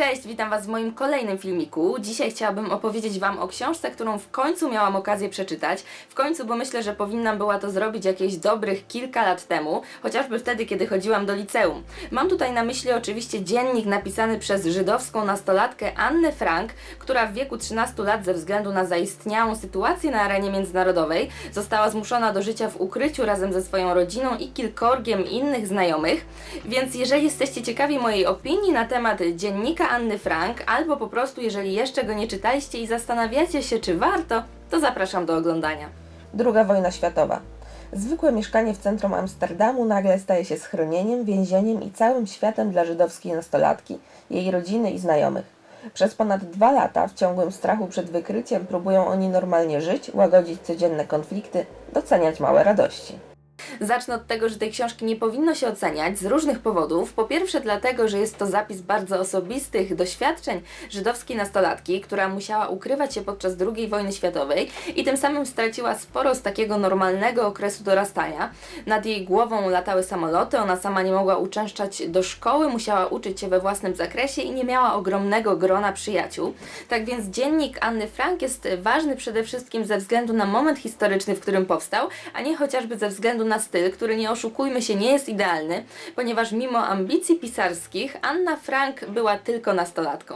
Cześć, witam Was w moim kolejnym filmiku. Dzisiaj chciałabym opowiedzieć Wam o książce, którą w końcu miałam okazję przeczytać. W końcu, bo myślę, że powinnam była to zrobić jakieś dobrych kilka lat temu, chociażby wtedy, kiedy chodziłam do liceum. Mam tutaj na myśli oczywiście dziennik napisany przez żydowską nastolatkę Annę Frank, która w wieku 13 lat ze względu na zaistniałą sytuację na arenie międzynarodowej została zmuszona do życia w ukryciu razem ze swoją rodziną i kilkorgiem innych znajomych. Więc jeżeli jesteście ciekawi mojej opinii na temat dziennika Anny Frank, albo po prostu jeżeli jeszcze go nie czytaliście i zastanawiacie się, czy warto, to zapraszam do oglądania. Druga wojna światowa. Zwykłe mieszkanie w centrum Amsterdamu nagle staje się schronieniem, więzieniem i całym światem dla żydowskiej nastolatki, jej rodziny i znajomych. Przez ponad dwa lata w ciągłym strachu przed wykryciem próbują oni normalnie żyć, łagodzić codzienne konflikty, doceniać małe radości. Zacznę od tego, że tej książki nie powinno się oceniać z różnych powodów. Po pierwsze, dlatego, że jest to zapis bardzo osobistych doświadczeń żydowskiej nastolatki, która musiała ukrywać się podczas II wojny światowej i tym samym straciła sporo z takiego normalnego okresu dorastania. Nad jej głową latały samoloty, ona sama nie mogła uczęszczać do szkoły, musiała uczyć się we własnym zakresie i nie miała ogromnego grona przyjaciół. Tak więc dziennik Anny Frank jest ważny przede wszystkim ze względu na moment historyczny, w którym powstał, a nie chociażby ze względu na styl, który nie oszukujmy się, nie jest idealny, ponieważ mimo ambicji pisarskich Anna Frank była tylko nastolatką.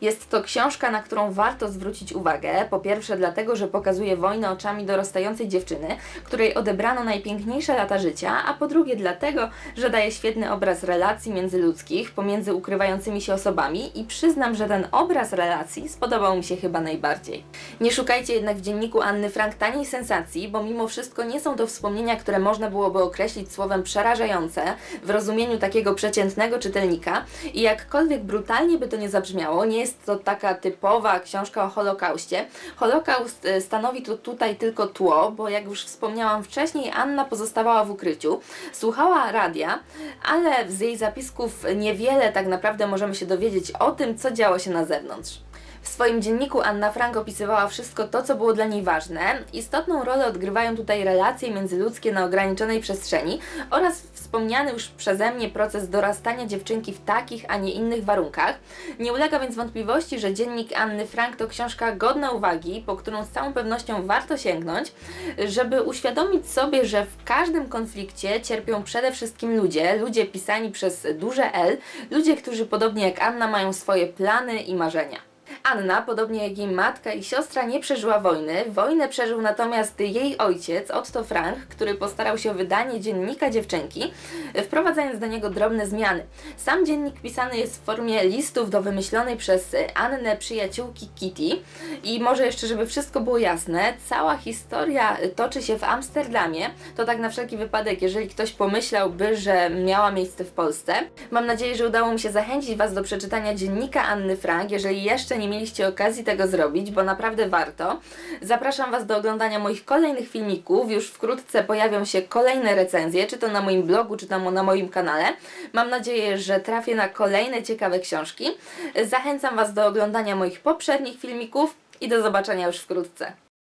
Jest to książka, na którą warto zwrócić uwagę. Po pierwsze, dlatego, że pokazuje wojnę oczami dorastającej dziewczyny, której odebrano najpiękniejsze lata życia, a po drugie, dlatego, że daje świetny obraz relacji międzyludzkich pomiędzy ukrywającymi się osobami i przyznam, że ten obraz relacji spodobał mi się chyba najbardziej. Nie szukajcie jednak w dzienniku Anny Frank taniej sensacji, bo mimo wszystko nie są to wspomnienia, które można byłoby określić słowem przerażające w rozumieniu takiego przeciętnego czytelnika i jakkolwiek brutalnie by to nie zabrzmiało, nie jest to taka typowa książka o Holokauście. Holokaust e, stanowi tu tutaj tylko tło, bo jak już wspomniałam wcześniej, Anna pozostawała w ukryciu, słuchała radia, ale z jej zapisków niewiele tak naprawdę możemy się dowiedzieć o tym, co działo się na zewnątrz. W swoim dzienniku Anna Frank opisywała wszystko to, co było dla niej ważne. Istotną rolę odgrywają tutaj relacje międzyludzkie na ograniczonej przestrzeni oraz wspomniany już przeze mnie proces dorastania dziewczynki w takich, a nie innych warunkach. Nie ulega więc wątpliwości, że dziennik Anny Frank to książka godna uwagi, po którą z całą pewnością warto sięgnąć, żeby uświadomić sobie, że w każdym konflikcie cierpią przede wszystkim ludzie, ludzie pisani przez duże L, ludzie, którzy podobnie jak Anna mają swoje plany i marzenia. Anna, podobnie jak jej matka i siostra, nie przeżyła wojny. Wojnę przeżył natomiast jej ojciec, Otto Frank, który postarał się o wydanie dziennika dziewczynki, wprowadzając do niego drobne zmiany. Sam dziennik pisany jest w formie listów do wymyślonej przez Annę przyjaciółki Kitty. I może jeszcze, żeby wszystko było jasne, cała historia toczy się w Amsterdamie. To tak na wszelki wypadek, jeżeli ktoś pomyślałby, że miała miejsce w Polsce. Mam nadzieję, że udało mi się zachęcić Was do przeczytania dziennika Anny Frank, jeżeli jeszcze nie mieliście okazji tego zrobić, bo naprawdę warto. Zapraszam Was do oglądania moich kolejnych filmików. Już wkrótce pojawią się kolejne recenzje, czy to na moim blogu, czy tam na moim kanale. Mam nadzieję, że trafię na kolejne ciekawe książki. Zachęcam Was do oglądania moich poprzednich filmików i do zobaczenia już wkrótce.